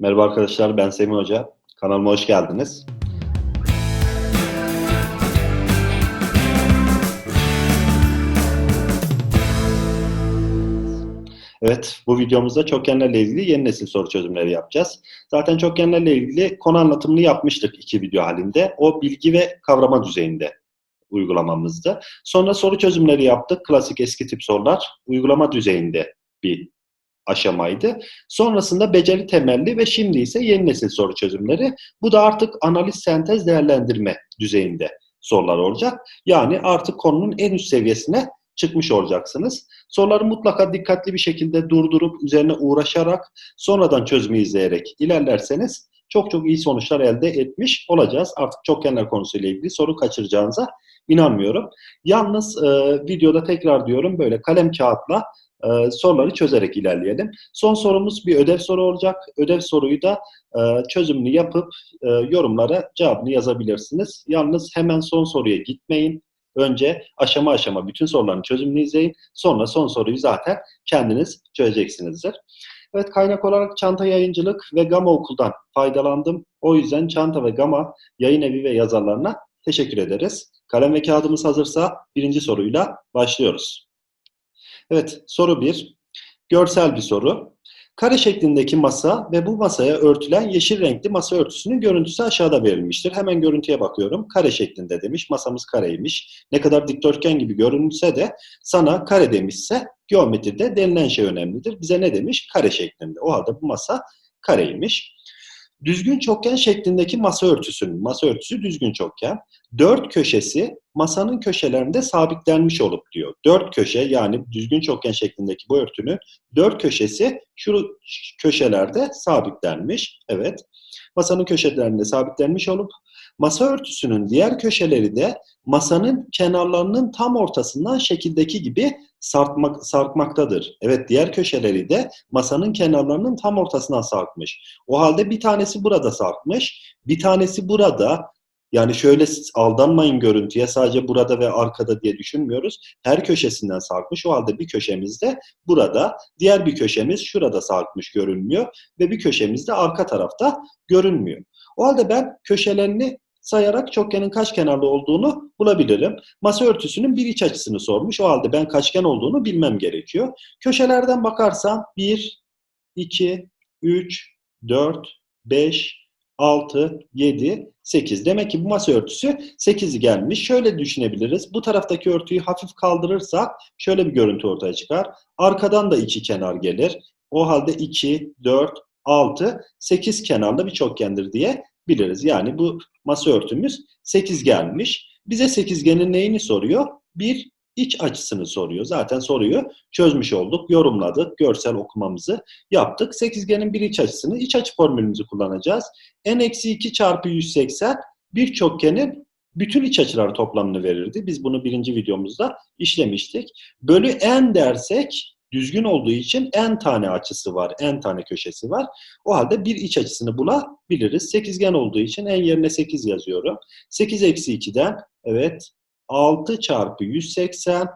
Merhaba arkadaşlar, ben Semih Hoca. Kanalıma hoş geldiniz. Evet, bu videomuzda çokgenlerle ilgili yeni nesil soru çözümleri yapacağız. Zaten çokgenlerle ilgili konu anlatımını yapmıştık iki video halinde. O bilgi ve kavrama düzeyinde uygulamamızdı. Sonra soru çözümleri yaptık. Klasik eski tip sorular uygulama düzeyinde bir aşamaydı. Sonrasında beceri temelli ve şimdi ise yeni nesil soru çözümleri. Bu da artık analiz, sentez, değerlendirme düzeyinde sorular olacak. Yani artık konunun en üst seviyesine çıkmış olacaksınız. Soruları mutlaka dikkatli bir şekilde durdurup üzerine uğraşarak sonradan çözümü izleyerek ilerlerseniz çok çok iyi sonuçlar elde etmiş olacağız. Artık çokgenler konusuyla ilgili soru kaçıracağınıza inanmıyorum. Yalnız e, videoda tekrar diyorum böyle kalem kağıtla e, soruları çözerek ilerleyelim. Son sorumuz bir ödev soru olacak. Ödev soruyu da e, çözümünü yapıp e, yorumlara cevabını yazabilirsiniz. Yalnız hemen son soruya gitmeyin. Önce aşama aşama bütün soruların çözümünü izleyin. Sonra son soruyu zaten kendiniz çözeceksinizdir. Evet kaynak olarak Çanta Yayıncılık ve Gama Okul'dan faydalandım. O yüzden Çanta ve Gama yayın evi ve yazarlarına teşekkür ederiz. Kalem ve kağıdımız hazırsa birinci soruyla başlıyoruz. Evet soru 1. Görsel bir soru. Kare şeklindeki masa ve bu masaya örtülen yeşil renkli masa örtüsünün görüntüsü aşağıda verilmiştir. Hemen görüntüye bakıyorum. Kare şeklinde demiş. Masamız kareymiş. Ne kadar dikdörtgen gibi görünse de sana kare demişse geometride denilen şey önemlidir. Bize ne demiş? Kare şeklinde. O halde bu masa kareymiş. Düzgün çokgen şeklindeki masa örtüsünün, masa örtüsü düzgün çokgen, dört köşesi masanın köşelerinde sabitlenmiş olup diyor. Dört köşe yani düzgün çokgen şeklindeki bu örtünün dört köşesi şu köşelerde sabitlenmiş. Evet. Masanın köşelerinde sabitlenmiş olup masa örtüsünün diğer köşeleri de masanın kenarlarının tam ortasından şekildeki gibi sarkmak, sarkmaktadır. Evet diğer köşeleri de masanın kenarlarının tam ortasından sarkmış. O halde bir tanesi burada sarkmış, bir tanesi burada. Yani şöyle aldanmayın görüntüye sadece burada ve arkada diye düşünmüyoruz. Her köşesinden sarkmış. O halde bir köşemiz de burada, diğer bir köşemiz şurada sarkmış görünmüyor ve bir köşemiz de arka tarafta görünmüyor. O halde ben köşelerini sayarak çokgenin kaç kenarlı olduğunu bulabilirim. Masa örtüsünün bir iç açısını sormuş. O halde ben kaçgen olduğunu bilmem gerekiyor. Köşelerden bakarsam 1, 2, 3, 4, 5, 6, 7, 8. Demek ki bu masa örtüsü 8'i gelmiş. Şöyle düşünebiliriz. Bu taraftaki örtüyü hafif kaldırırsak şöyle bir görüntü ortaya çıkar. Arkadan da iki kenar gelir. O halde 2, 4, 6, 8 kenarlı bir çokgendir diye biliriz. Yani bu masa örtümüz sekizgenmiş. Bize sekizgenin neyini soruyor? Bir iç açısını soruyor. Zaten soruyu çözmüş olduk, yorumladık, görsel okumamızı yaptık. Sekizgenin bir iç açısını, iç açı formülümüzü kullanacağız. n-2 çarpı 180 bir çokgenin bütün iç açılar toplamını verirdi. Biz bunu birinci videomuzda işlemiştik. Bölü n dersek düzgün olduğu için n tane açısı var, n tane köşesi var. O halde bir iç açısını bulabiliriz. Sekizgen olduğu için n yerine 8 yazıyorum. 8 eksi 2'den evet 6 çarpı 180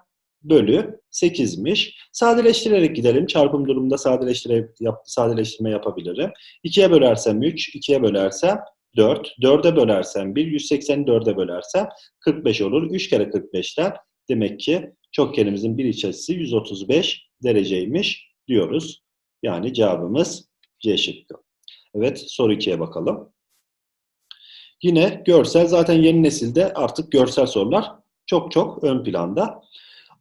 bölü 8'miş. Sadeleştirerek gidelim. Çarpım durumunda sadeleştire, yap, sadeleştirme yapabilirim. 2'ye bölersem 3, 2'ye bölersem 4, 4'e bölersem 1, 180'i 4'e bölersem 45 olur. 3 kere 45'ten demek ki çokgenimizin bir iç açısı 135 dereceymiş diyoruz. Yani cevabımız C şıkkı. Evet soru 2'ye bakalım. Yine görsel zaten yeni nesilde artık görsel sorular çok çok ön planda.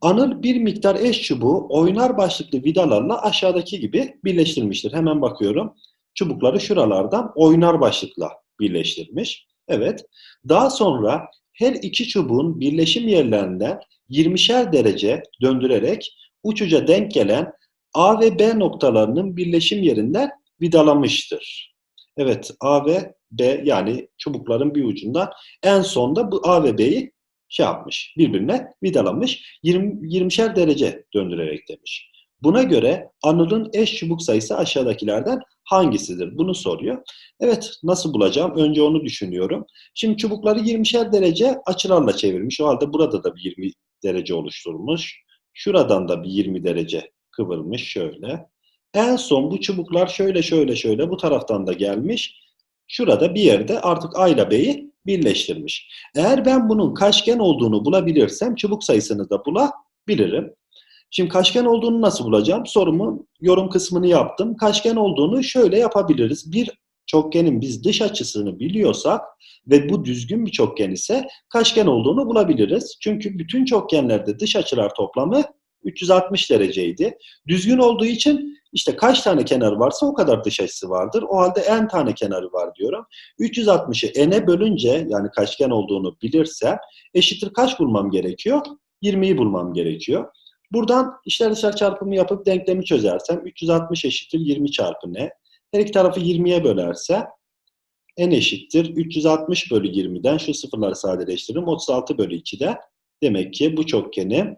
Anıl bir miktar eş çubuğu oynar başlıklı vidalarla aşağıdaki gibi birleştirmiştir. Hemen bakıyorum. Çubukları şuralardan oynar başlıkla birleştirmiş. Evet. Daha sonra her iki çubuğun birleşim yerlerinden 20'şer derece döndürerek uçuca denk gelen A ve B noktalarının birleşim yerinden vidalamıştır. Evet A ve B yani çubukların bir ucundan en sonda bu A ve B'yi şey yapmış, birbirine vidalamış. 20, 20'şer derece döndürerek demiş. Buna göre Anıl'ın eş çubuk sayısı aşağıdakilerden hangisidir? Bunu soruyor. Evet nasıl bulacağım? Önce onu düşünüyorum. Şimdi çubukları 20'şer derece açılarla çevirmiş. O halde burada da bir 20 derece oluşturmuş. Şuradan da bir 20 derece kıvırmış şöyle. En son bu çubuklar şöyle şöyle şöyle bu taraftan da gelmiş. Şurada bir yerde artık A ile B'yi birleştirmiş. Eğer ben bunun kaçgen olduğunu bulabilirsem çubuk sayısını da bulabilirim. Şimdi kaçgen olduğunu nasıl bulacağım? Sorumun yorum kısmını yaptım. Kaçgen olduğunu şöyle yapabiliriz. Bir çokgenin biz dış açısını biliyorsak ve bu düzgün bir çokgen ise kaçgen olduğunu bulabiliriz. Çünkü bütün çokgenlerde dış açılar toplamı 360 dereceydi. Düzgün olduğu için işte kaç tane kenar varsa o kadar dış açısı vardır. O halde n tane kenarı var diyorum. 360'ı n'e bölünce yani kaçgen olduğunu bilirsem eşittir kaç bulmam gerekiyor? 20'yi bulmam gerekiyor. Buradan içler dışlar çarpımı yapıp denklemi çözersem 360 eşittir 20 çarpı n. Her iki tarafı 20'ye bölerse n eşittir 360 bölü 20'den şu sıfırları sadeleştiririm 36 bölü 2'de demek ki bu çokgeni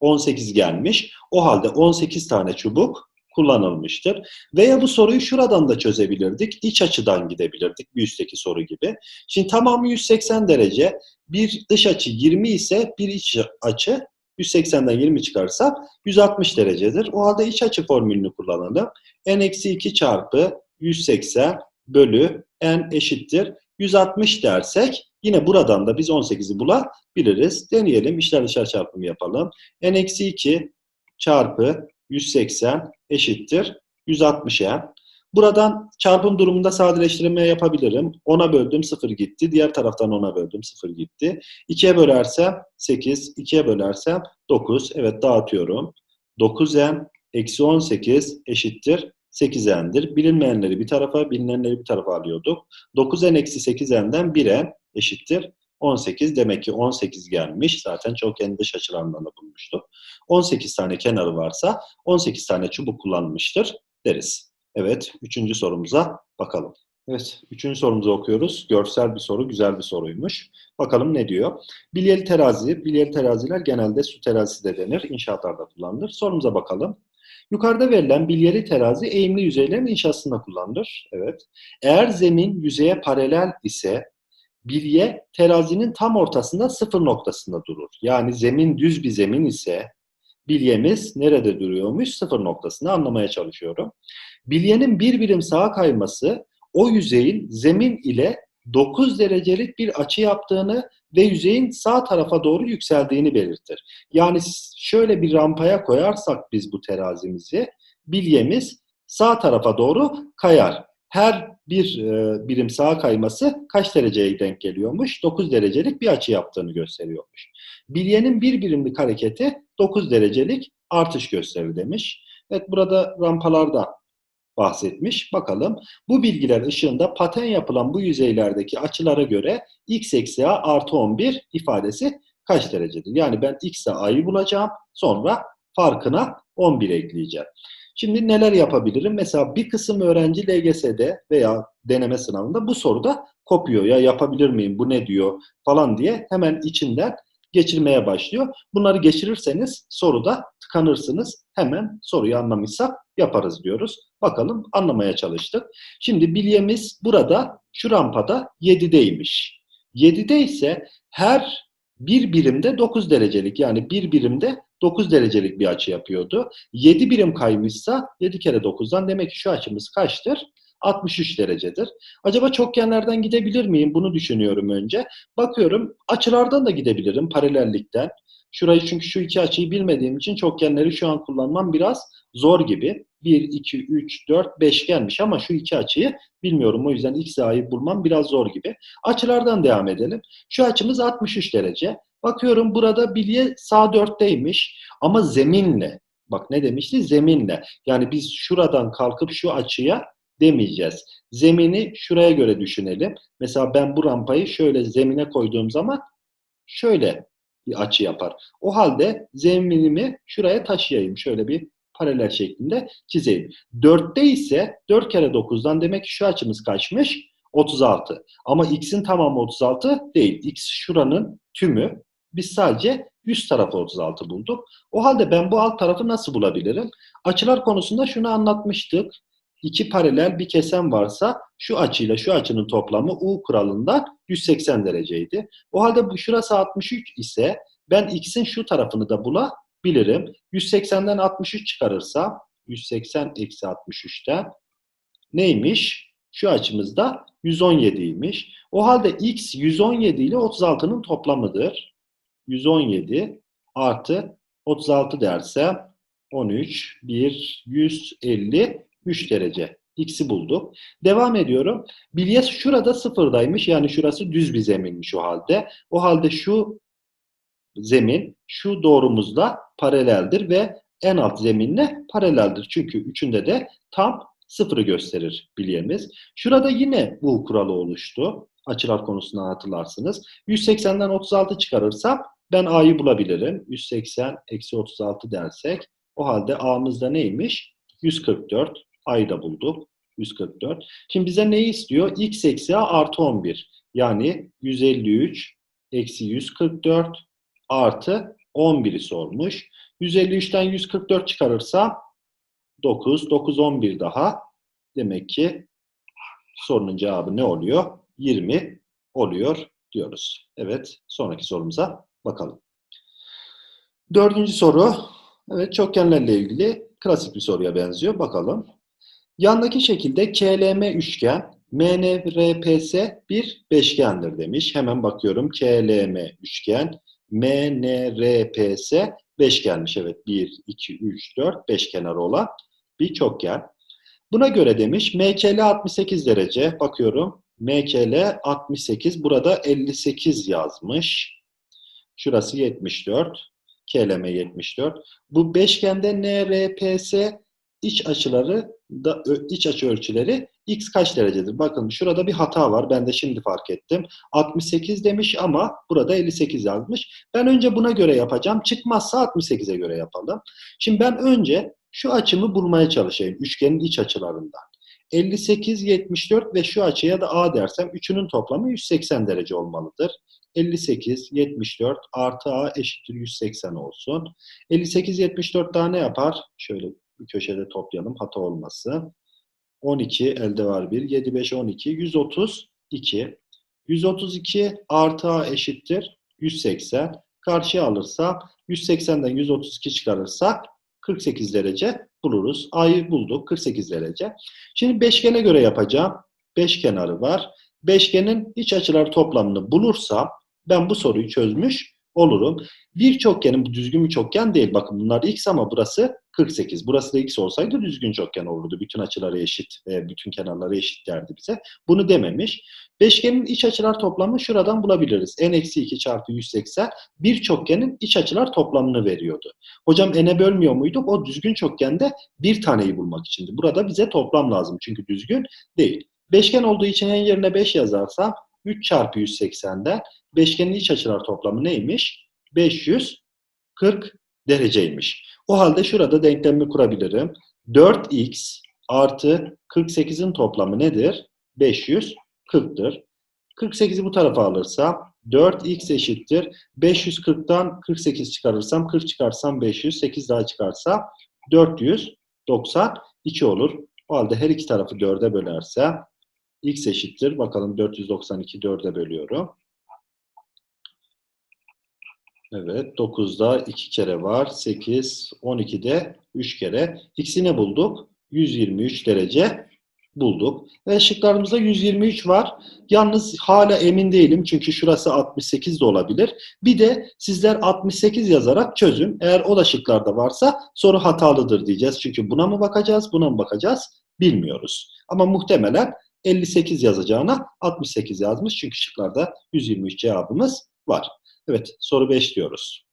18 gelmiş. O halde 18 tane çubuk kullanılmıştır. Veya bu soruyu şuradan da çözebilirdik. İç açıdan gidebilirdik bir üstteki soru gibi. Şimdi tamamı 180 derece. Bir dış açı 20 ise bir iç açı 180'den 20 çıkarsa 160 derecedir. O halde iç açı formülünü kullanalım. n-2 çarpı 180 bölü n eşittir 160 dersek yine buradan da biz 18'i bulabiliriz. Deneyelim. İşler dışarı çarpımı yapalım. n-2 çarpı 180 eşittir 160 n. Buradan çarpım durumunda sadeleştirme yapabilirim. 10'a böldüm 0 gitti. Diğer taraftan 10'a böldüm 0 gitti. 2'ye bölersem 8, 2'ye bölersem 9. Evet dağıtıyorum. 9n eksi 18 eşittir 8n'dir. Bilinmeyenleri bir tarafa, bilinenleri bir tarafa alıyorduk. 9n eksi 8n'den 1n eşittir 18. Demek ki 18 gelmiş. Zaten çok kendi dış açılarından da bulmuştuk. 18 tane kenarı varsa 18 tane çubuk kullanmıştır deriz. Evet, üçüncü sorumuza bakalım. Evet, üçüncü sorumuzu okuyoruz. Görsel bir soru, güzel bir soruymuş. Bakalım ne diyor? Bilyeli terazi, bilyeli teraziler genelde su terazisi de denir, inşaatlarda kullanılır. Sorumuza bakalım. Yukarıda verilen bilyeli terazi eğimli yüzeylerin inşasında kullanılır. Evet. Eğer zemin yüzeye paralel ise bilye terazinin tam ortasında sıfır noktasında durur. Yani zemin düz bir zemin ise bilyemiz nerede duruyormuş? Sıfır noktasını anlamaya çalışıyorum. Bilyenin bir birim sağa kayması o yüzeyin zemin ile 9 derecelik bir açı yaptığını ve yüzeyin sağ tarafa doğru yükseldiğini belirtir. Yani şöyle bir rampaya koyarsak biz bu terazimizi bilyemiz sağ tarafa doğru kayar. Her bir e, birim sağa kayması kaç dereceye denk geliyormuş? 9 derecelik bir açı yaptığını gösteriyormuş. Bilyenin bir birimlik hareketi 9 derecelik artış gösterir demiş. Evet burada rampalarda bahsetmiş. Bakalım bu bilgiler ışığında paten yapılan bu yüzeylerdeki açılara göre x eksi a artı 11 ifadesi kaç derecedir? Yani ben x ile a'yı bulacağım. Sonra farkına 11 ekleyeceğim. Şimdi neler yapabilirim? Mesela bir kısım öğrenci LGS'de veya deneme sınavında bu soruda kopuyor. Ya yapabilir miyim? Bu ne diyor? Falan diye hemen içinden geçirmeye başlıyor. Bunları geçirirseniz soruda tıkanırsınız. Hemen soruyu anlamışsak yaparız diyoruz. Bakalım anlamaya çalıştık. Şimdi bilyemiz burada şu rampada 7'deymiş. 7'de ise her bir birimde 9 derecelik yani bir birimde 9 derecelik bir açı yapıyordu. 7 birim kaymışsa 7 kere 9'dan demek ki şu açımız kaçtır? 63 derecedir. Acaba çokgenlerden gidebilir miyim? Bunu düşünüyorum önce. Bakıyorum açılardan da gidebilirim paralellikten. Şurayı çünkü şu iki açıyı bilmediğim için çokgenleri şu an kullanmam biraz zor gibi. 1, 2, 3, 4, 5 gelmiş ama şu iki açıyı bilmiyorum. O yüzden x a'yı bulmam biraz zor gibi. Açılardan devam edelim. Şu açımız 63 derece. Bakıyorum burada bilye sağ 4'teymiş ama zeminle. Bak ne demişti? Zeminle. Yani biz şuradan kalkıp şu açıya demeyeceğiz. Zemini şuraya göre düşünelim. Mesela ben bu rampayı şöyle zemine koyduğum zaman şöyle bir açı yapar. O halde zeminimi şuraya taşıyayım. Şöyle bir paralel şeklinde çizeyim. 4'te ise 4 kere 9'dan demek ki şu açımız kaçmış? 36. Ama x'in tamamı 36 değil. x şuranın tümü. Biz sadece üst tarafı 36 bulduk. O halde ben bu alt tarafı nasıl bulabilirim? Açılar konusunda şunu anlatmıştık. İki paralel bir kesen varsa şu açıyla şu açının toplamı U kuralında 180 dereceydi. O halde bu şurası 63 ise ben x'in şu tarafını da bulabilirim. 180'den 63 çıkarırsam 180 eksi 63'ten neymiş? Şu açımızda 117'ymiş. O halde x 117 ile 36'nın toplamıdır. 117 artı 36 derse 13, 1, 153 derece. X'i bulduk. Devam ediyorum. Bilye şurada sıfırdaymış. Yani şurası düz bir zeminmiş o halde. O halde şu zemin şu doğrumuzla paraleldir ve en alt zeminle paraleldir. Çünkü üçünde de tam sıfırı gösterir bilyemiz. Şurada yine bu kuralı oluştu. Açılar konusunda hatırlarsınız. 180'den 36 çıkarırsam ben A'yı bulabilirim. 180 eksi 36 dersek o halde A'mızda neymiş? 144. A'yı bulduk. 144. Şimdi bize neyi istiyor? X eksi A artı 11. Yani 153 eksi 144 artı 11'i sormuş. 153'ten 144 çıkarırsam 9, 9, 11 daha. Demek ki sorunun cevabı ne oluyor? 20 oluyor diyoruz. Evet, sonraki sorumuza bakalım. Dördüncü soru, evet çokgenlerle ilgili klasik bir soruya benziyor. Bakalım. Yandaki şekilde KLM üçgen, MNRPS bir beşgendir demiş. Hemen bakıyorum. KLM üçgen, MNRPS beşgenmiş. Evet 1, 2, 3, 4 beş kenarı olan bir çokgen. Buna göre demiş MKL 68 derece. Bakıyorum MKL 68. Burada 58 yazmış. Şurası 74. KLM 74. Bu beşgende NRPS iç açıları da iç açı ölçüleri x kaç derecedir? Bakın şurada bir hata var. Ben de şimdi fark ettim. 68 demiş ama burada 58 yazmış. Ben önce buna göre yapacağım. Çıkmazsa 68'e göre yapalım. Şimdi ben önce şu açımı bulmaya çalışayım. Üçgenin iç açılarından. 58, 74 ve şu açıya da A dersem üçünün toplamı 180 derece olmalıdır. 58, 74 artı A eşittir 180 olsun. 58, 74 daha ne yapar? Şöyle bir köşede toplayalım hata olması. 12 elde var 1. 7, 5, 12. 132. 132 artı A eşittir 180. Karşıya alırsa 180'den 132 çıkarırsak 48 derece buluruz. A'yı bulduk 48 derece. Şimdi beşgene göre yapacağım. Beş kenarı var. Beşgenin iç açılar toplamını bulursam ben bu soruyu çözmüş olurum. Bir çokgenin bu düzgün bir çokgen değil. Bakın bunlar x ama burası 48. Burası da x olsaydı düzgün çokgen olurdu. Bütün açıları eşit ve bütün kenarları eşit derdi bize. Bunu dememiş. Beşgenin iç açılar toplamını şuradan bulabiliriz. n-2 çarpı 180 bir çokgenin iç açılar toplamını veriyordu. Hocam n'e bölmüyor muyduk? O düzgün çokgende bir taneyi bulmak içindi. Burada bize toplam lazım çünkü düzgün değil. Beşgen olduğu için en yerine 5 yazarsam 3 çarpı 180'den beşgenin iç açılar toplamı neymiş? 540 dereceymiş. O halde şurada denklemimi kurabilirim. 4x artı 48'in toplamı nedir? 540'tır. 48'i bu tarafa alırsam 4x eşittir. 540'tan 48 çıkarırsam 40 çıkarsam 500, 8 daha çıkarsam 492 olur. O halde her iki tarafı 4'e bölersem x eşittir. Bakalım 492 4'e bölüyorum. Evet 9'da 2 kere var. 8, 12'de 3 kere. X'i ne bulduk? 123 derece bulduk. Ve şıklarımızda 123 var. Yalnız hala emin değilim çünkü şurası 68 de olabilir. Bir de sizler 68 yazarak çözün. Eğer o da şıklarda varsa soru hatalıdır diyeceğiz. Çünkü buna mı bakacağız, buna mı bakacağız bilmiyoruz. Ama muhtemelen 58 yazacağına 68 yazmış. Çünkü şıklarda 123 cevabımız var. Evet, soru 5 diyoruz.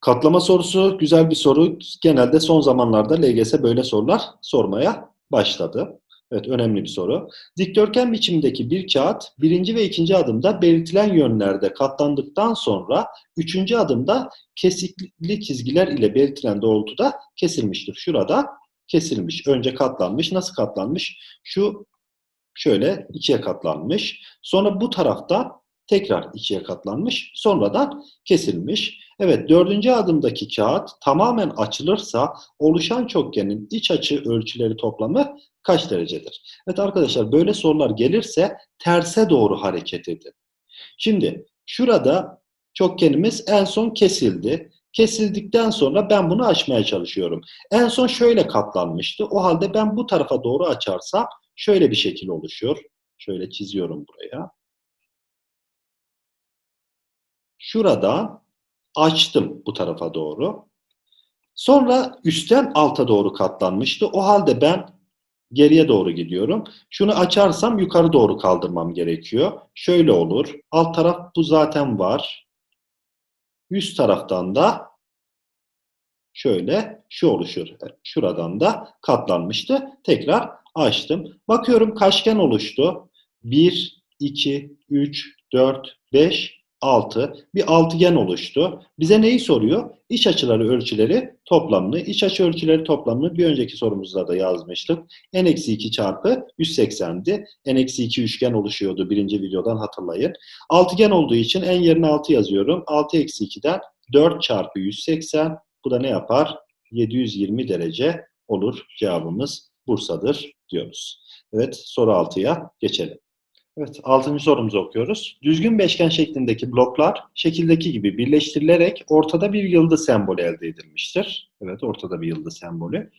Katlama sorusu güzel bir soru. Genelde son zamanlarda LGS böyle sorular sormaya başladı. Evet, önemli bir soru. Dikdörtgen biçimindeki bir kağıt birinci ve ikinci adımda belirtilen yönlerde katlandıktan sonra üçüncü adımda kesikli çizgiler ile belirtilen doğrultuda kesilmiştir. Şurada kesilmiş. Önce katlanmış. Nasıl katlanmış? Şu şöyle ikiye katlanmış. Sonra bu tarafta tekrar ikiye katlanmış. Sonradan kesilmiş. Evet dördüncü adımdaki kağıt tamamen açılırsa oluşan çokgenin iç açı ölçüleri toplamı kaç derecedir? Evet arkadaşlar böyle sorular gelirse terse doğru hareket edin. Şimdi şurada çokgenimiz en son kesildi. Kesildikten sonra ben bunu açmaya çalışıyorum. En son şöyle katlanmıştı. O halde ben bu tarafa doğru açarsam şöyle bir şekil oluşuyor. Şöyle çiziyorum buraya. Şuradan açtım bu tarafa doğru. Sonra üstten alta doğru katlanmıştı. O halde ben geriye doğru gidiyorum. Şunu açarsam yukarı doğru kaldırmam gerekiyor. Şöyle olur. Alt taraf bu zaten var. Üst taraftan da şöyle şu oluşur. Şuradan da katlanmıştı. Tekrar açtım. Bakıyorum kaçgen oluştu. 1, 2, 3, 4, 5, 6. Bir altıgen oluştu. Bize neyi soruyor? İç açıları ölçüleri toplamını. İç açı ölçüleri toplamını bir önceki sorumuzda da yazmıştık. n-2 çarpı 180'di. n-2 üçgen oluşuyordu birinci videodan hatırlayın. Altıgen olduğu için en yerine 6 yazıyorum. 6-2'den 4 çarpı 180. Bu da ne yapar? 720 derece olur. Cevabımız Bursa'dır diyoruz. Evet soru 6'ya geçelim. Evet, altıncı sorumuzu okuyoruz. Düzgün beşgen şeklindeki bloklar şekildeki gibi birleştirilerek ortada bir yıldız sembolü elde edilmiştir. Evet, ortada bir yıldız sembolü.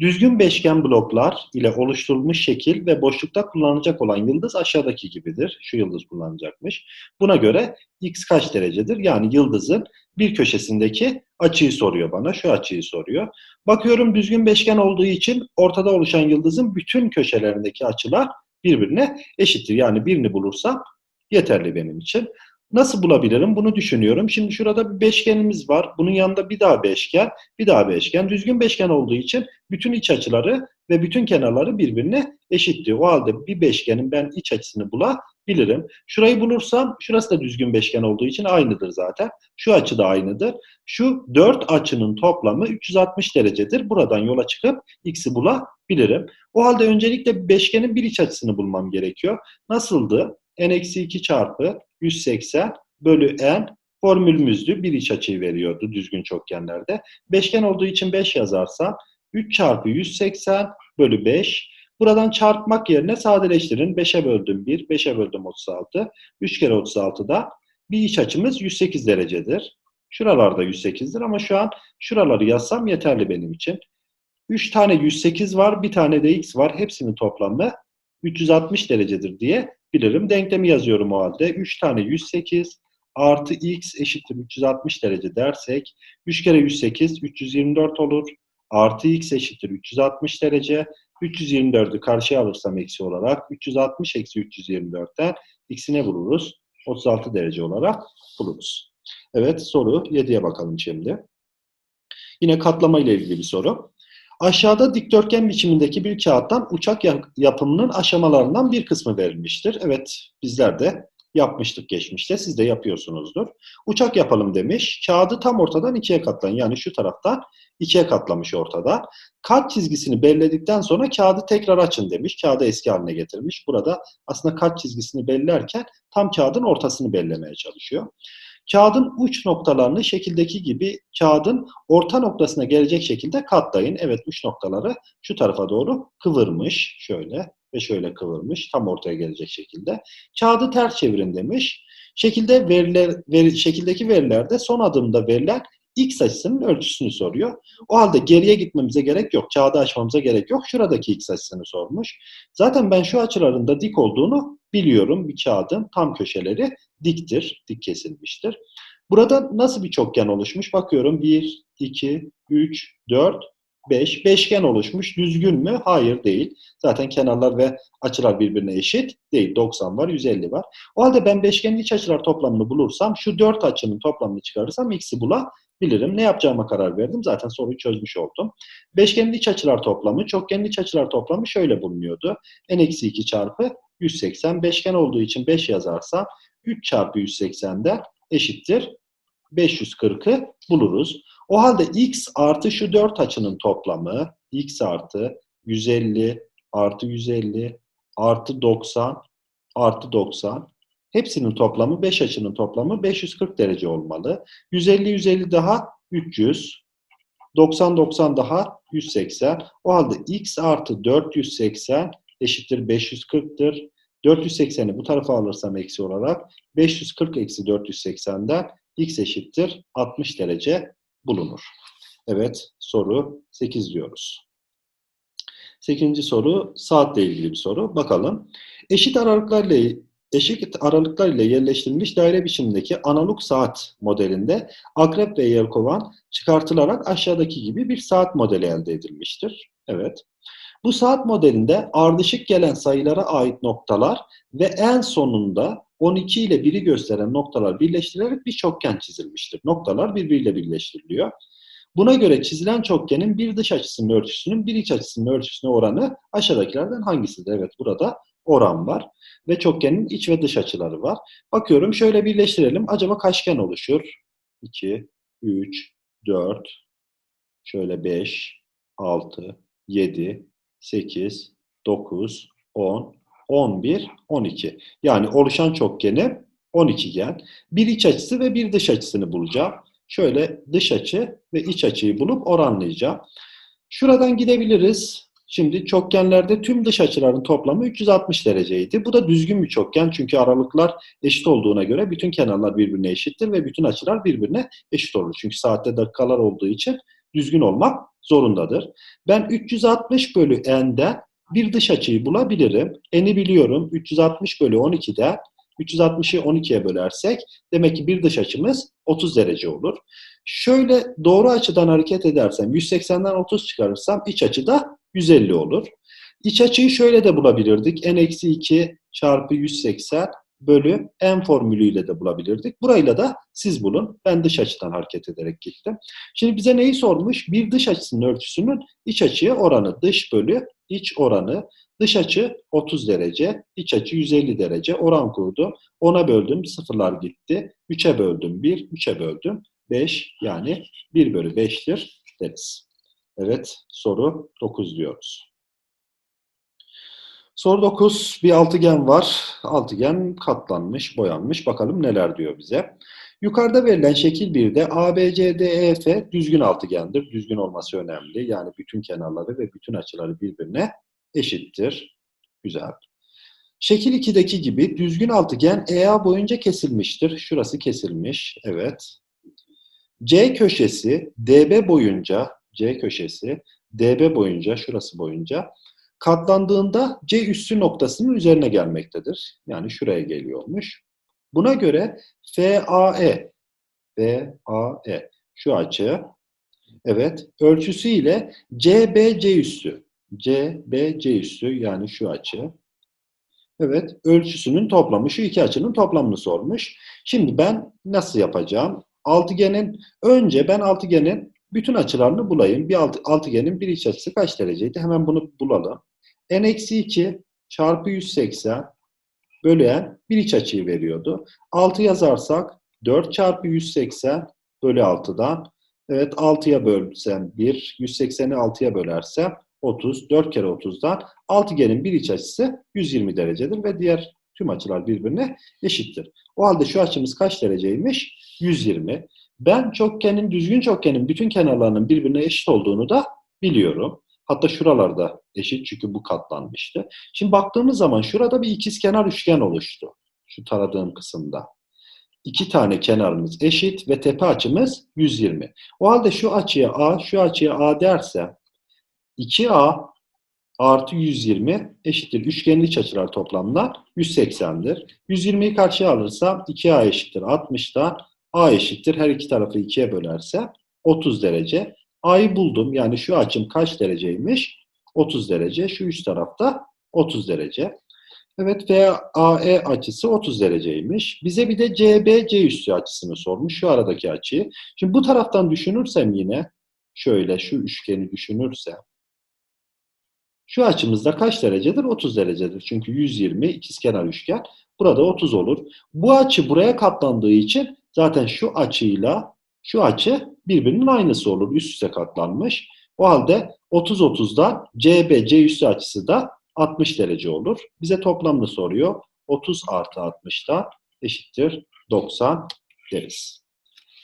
Düzgün beşgen bloklar ile oluşturulmuş şekil ve boşlukta kullanılacak olan yıldız aşağıdaki gibidir. Şu yıldız kullanılacakmış. Buna göre x kaç derecedir? Yani yıldızın bir köşesindeki açıyı soruyor bana. Şu açıyı soruyor. Bakıyorum düzgün beşgen olduğu için ortada oluşan yıldızın bütün köşelerindeki açılar birbirine eşittir. Yani birini bulursam yeterli benim için. Nasıl bulabilirim? Bunu düşünüyorum. Şimdi şurada bir beşgenimiz var. Bunun yanında bir daha beşgen, bir daha beşgen. Düzgün beşgen olduğu için bütün iç açıları ve bütün kenarları birbirine eşittir. O halde bir beşgenin ben iç açısını bulabilirim. Şurayı bulursam, şurası da düzgün beşgen olduğu için aynıdır zaten. Şu açı da aynıdır. Şu dört açının toplamı 360 derecedir. Buradan yola çıkıp x'i bulabilirim. O halde öncelikle beşgenin bir iç açısını bulmam gerekiyor. Nasıldı? N-2 çarpı 180 bölü n formülümüzdü. Bir iç açıyı veriyordu düzgün çokgenlerde. Beşgen olduğu için 5 yazarsam 3 çarpı 180 bölü 5. Buradan çarpmak yerine sadeleştirin. 5'e böldüm 1, 5'e böldüm 36. 3 kere 36'da bir iç açımız 108 derecedir. Şuralarda 108'dir ama şu an şuraları yazsam yeterli benim için. 3 tane 108 var, bir tane de x var. Hepsinin toplamı 360 derecedir diye bilirim. Denklemi yazıyorum o halde. 3 tane 108 artı x eşittir 360 derece dersek 3 kere 108 324 olur. Artı x eşittir 360 derece. 324'ü karşıya alırsam eksi olarak 360 eksi 324'ten x'i ne buluruz? 36 derece olarak buluruz. Evet soru 7'ye bakalım şimdi. Yine katlama ile ilgili bir soru. Aşağıda dikdörtgen biçimindeki bir kağıttan uçak yapımının aşamalarından bir kısmı verilmiştir. Evet, bizler de yapmıştık geçmişte. Siz de yapıyorsunuzdur. Uçak yapalım demiş. Kağıdı tam ortadan ikiye katlayın. Yani şu taraftan ikiye katlamış ortada. Kat çizgisini belirledikten sonra kağıdı tekrar açın demiş. Kağıdı eski haline getirmiş. Burada aslında kat çizgisini belirlerken tam kağıdın ortasını belirlemeye çalışıyor. Kağıdın uç noktalarını şekildeki gibi kağıdın orta noktasına gelecek şekilde katlayın. Evet uç noktaları şu tarafa doğru kıvırmış. Şöyle ve şöyle kıvırmış. Tam ortaya gelecek şekilde. Kağıdı ters çevirin demiş. Şekilde veriler, veri, şekildeki verilerde son adımda verilen x açısının ölçüsünü soruyor. O halde geriye gitmemize gerek yok. Kağıdı açmamıza gerek yok. Şuradaki x açısını sormuş. Zaten ben şu açıların da dik olduğunu biliyorum. Bir kağıdın tam köşeleri diktir, dik kesilmiştir. Burada nasıl bir çokgen oluşmuş? Bakıyorum 1, 2, 3, 4, 5. Beşgen oluşmuş. Düzgün mü? Hayır değil. Zaten kenarlar ve açılar birbirine eşit değil. 90 var, 150 var. O halde ben beşgenin iç açılar toplamını bulursam şu 4 açının toplamını çıkarırsam x'i bulabilirim. Ne yapacağıma karar verdim. Zaten soruyu çözmüş oldum. Beşgenin iç açılar toplamı, çokgenin iç açılar toplamı şöyle bulunuyordu. n-2 çarpı 180. Beşgen olduğu için 5 yazarsam 3 çarpı 180'den eşittir 540'ı buluruz. O halde x artı şu 4 açının toplamı x artı 150 artı 150 artı 90 artı 90 hepsinin toplamı 5 açının toplamı 540 derece olmalı. 150 150 daha 300 90 90 daha 180. O halde x artı 480 eşittir 540'tır. 480'i bu tarafa alırsam eksi olarak 540 eksi 480'den x eşittir 60 derece bulunur. Evet, soru 8 diyoruz. 8. soru saatle ilgili bir soru. Bakalım. Eşit aralıklarla eşit aralıklarla yerleştirilmiş daire biçimindeki analog saat modelinde akrep ve yelkovan çıkartılarak aşağıdaki gibi bir saat modeli elde edilmiştir. Evet. Bu saat modelinde ardışık gelen sayılara ait noktalar ve en sonunda 12 ile 1'i gösteren noktalar birleştirilerek bir çokgen çizilmiştir. Noktalar birbiriyle birleştiriliyor. Buna göre çizilen çokgenin bir dış açısının ölçüsünün bir iç açısının ölçüsüne oranı aşağıdakilerden hangisidir? Evet burada oran var ve çokgenin iç ve dış açıları var. Bakıyorum şöyle birleştirelim. Acaba kaçgen oluşur? 2, 3, 4, şöyle 5, 6, 7, 8, 9, 10, 11, 12. Yani oluşan çokgeni 12 gen. Bir iç açısı ve bir dış açısını bulacağım. Şöyle dış açı ve iç açıyı bulup oranlayacağım. Şuradan gidebiliriz. Şimdi çokgenlerde tüm dış açıların toplamı 360 dereceydi. Bu da düzgün bir çokgen çünkü aralıklar eşit olduğuna göre bütün kenarlar birbirine eşittir ve bütün açılar birbirine eşit olur. Çünkü saatte dakikalar olduğu için düzgün olmak zorundadır. Ben 360 bölü n'den bir dış açıyı bulabilirim. N'i biliyorum. 360 bölü 12'den 360'ı 12'ye bölersek demek ki bir dış açımız 30 derece olur. Şöyle doğru açıdan hareket edersem 180'den 30 çıkarırsam iç açı da 150 olur. İç açıyı şöyle de bulabilirdik. n-2 çarpı 180 bölü n formülüyle de bulabilirdik. Burayla da siz bulun. Ben dış açıdan hareket ederek gittim. Şimdi bize neyi sormuş? Bir dış açısının ölçüsünün iç açıya oranı. Dış bölü iç oranı. Dış açı 30 derece, iç açı 150 derece. Oran kurdum. 10'a böldüm, sıfırlar gitti. 3'e böldüm 1, 3'e böldüm 5. Yani 1 bölü 5'tir deriz. Evet, soru 9 diyoruz. Soru 9. Bir altıgen var. Altıgen katlanmış, boyanmış. Bakalım neler diyor bize. Yukarıda verilen şekil 1'de ABCDEF düzgün altıgendir. Düzgün olması önemli. Yani bütün kenarları ve bütün açıları birbirine eşittir. Güzel. Şekil 2'deki gibi düzgün altıgen EA boyunca kesilmiştir. Şurası kesilmiş. Evet. C köşesi DB boyunca C köşesi DB boyunca şurası boyunca katlandığında C üssü noktasının üzerine gelmektedir. Yani şuraya geliyormuş. Buna göre FAE FAE şu açı evet ölçüsü ile CBC üssü CBC üssü yani şu açı evet ölçüsünün toplamı şu iki açının toplamını sormuş. Şimdi ben nasıl yapacağım? Altıgenin önce ben altıgenin bütün açılarını bulayım. Bir alt, altıgenin bir iç açısı kaç dereceydi? Hemen bunu bulalım. N-2 çarpı 180 bölüyen bir iç açıyı veriyordu. 6 yazarsak 4 çarpı 180 bölü 6'dan evet 6'ya bölsem 1, 180'i 6'ya bölersem 30, 4 kere 30'dan altıgenin bir iç açısı 120 derecedir ve diğer tüm açılar birbirine eşittir. O halde şu açımız kaç dereceymiş? 120. Ben çokgenin, düzgün çokgenin bütün kenarlarının birbirine eşit olduğunu da biliyorum. Hatta şuralarda eşit çünkü bu katlanmıştı. Şimdi baktığımız zaman şurada bir ikizkenar üçgen oluştu. Şu taradığım kısımda. İki tane kenarımız eşit ve tepe açımız 120. O halde şu açıya A, şu açıya A dersem 2A artı 120 eşittir. Üçgenin iç açılar toplamda 180'dir. 120'yi karşıya alırsam 2A eşittir 60'da. A eşittir. Her iki tarafı 2'ye bölerse 30 derece. A'yı buldum. Yani şu açım kaç dereceymiş? 30 derece. Şu üç tarafta 30 derece. Evet VAE açısı 30 dereceymiş. Bize bir de CBC üssü açısını sormuş. Şu aradaki açıyı. Şimdi bu taraftan düşünürsem yine şöyle şu üçgeni düşünürsem şu açımızda kaç derecedir? 30 derecedir. Çünkü 120 ikizkenar üçgen. Burada 30 olur. Bu açı buraya katlandığı için zaten şu açıyla şu açı birbirinin aynısı olur. Üst üste katlanmış. O halde 30-30'dan CBC üssü açısı da 60 derece olur. Bize toplamını soruyor. 30 artı 60'da eşittir 90 deriz.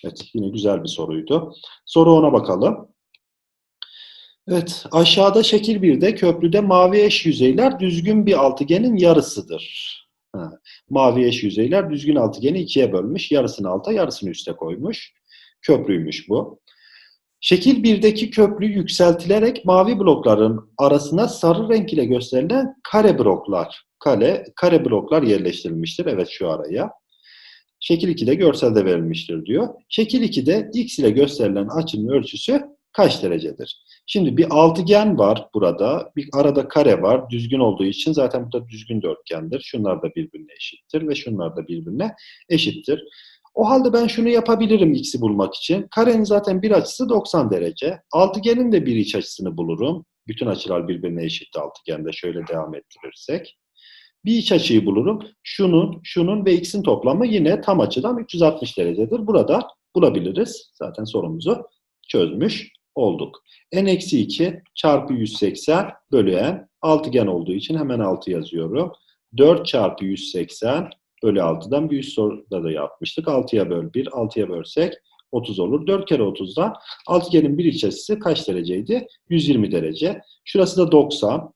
Evet yine güzel bir soruydu. Soru ona bakalım. Evet, aşağıda şekil 1'de köprüde mavi eş yüzeyler düzgün bir altıgenin yarısıdır. Ha, mavi eş yüzeyler düzgün altıgeni ikiye bölmüş. Yarısını alta, yarısını üste koymuş. Köprüymüş bu. Şekil 1'deki köprü yükseltilerek mavi blokların arasına sarı renk ile gösterilen kare bloklar, kare, kare bloklar yerleştirilmiştir. Evet şu araya. Şekil 2'de görselde verilmiştir diyor. Şekil 2'de x ile gösterilen açının ölçüsü kaç derecedir? Şimdi bir altıgen var burada. Bir arada kare var. Düzgün olduğu için zaten bu da düzgün dörtgendir. Şunlar da birbirine eşittir ve şunlar da birbirine eşittir. O halde ben şunu yapabilirim x'i bulmak için. Karenin zaten bir açısı 90 derece. Altıgenin de bir iç açısını bulurum. Bütün açılar birbirine eşit altıgende. Şöyle devam ettirirsek. Bir iç açıyı bulurum. Şunun, şunun ve x'in toplamı yine tam açıdan 360 derecedir. Burada bulabiliriz. Zaten sorumuzu çözmüş olduk. n-2 çarpı 180 bölü. Altıgen olduğu için hemen 6 yazıyorum. 4 çarpı 180 bölü 6'dan bir üst soruda da yapmıştık. 6'ya böl 1, 6'ya bölsek 30 olur. 4 kere 30'dan altıgenin bir iç kaç dereceydi? 120 derece. Şurası da 90.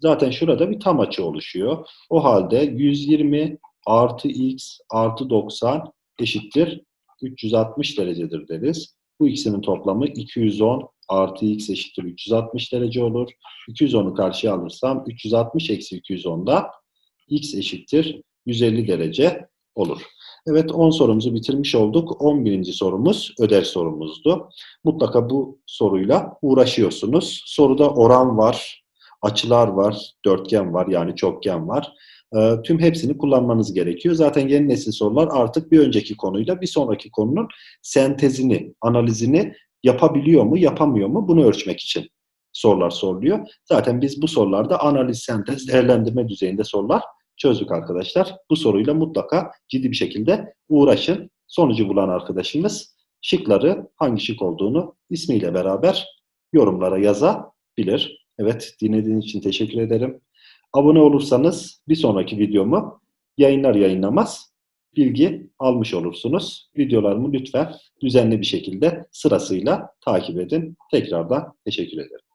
Zaten şurada bir tam açı oluşuyor. O halde 120 artı x artı 90 eşittir 360 derecedir deriz. Bu ikisinin toplamı 210 artı x eşittir 360 derece olur. 210'u karşıya alırsam 360 eksi 210'da x eşittir 150 derece olur. Evet 10 sorumuzu bitirmiş olduk. 11. sorumuz ödev sorumuzdu. Mutlaka bu soruyla uğraşıyorsunuz. Soruda oran var, açılar var, dörtgen var yani çokgen var. E, tüm hepsini kullanmanız gerekiyor. Zaten yeni nesil sorular artık bir önceki konuyla bir sonraki konunun sentezini, analizini yapabiliyor mu, yapamıyor mu bunu ölçmek için sorular soruluyor. Zaten biz bu sorularda analiz, sentez, değerlendirme düzeyinde sorular çözdük arkadaşlar. Bu soruyla mutlaka ciddi bir şekilde uğraşın. Sonucu bulan arkadaşımız şıkları hangi şık olduğunu ismiyle beraber yorumlara yazabilir. Evet dinlediğiniz için teşekkür ederim. Abone olursanız bir sonraki videomu yayınlar yayınlamaz bilgi almış olursunuz. Videolarımı lütfen düzenli bir şekilde sırasıyla takip edin. Tekrardan teşekkür ederim.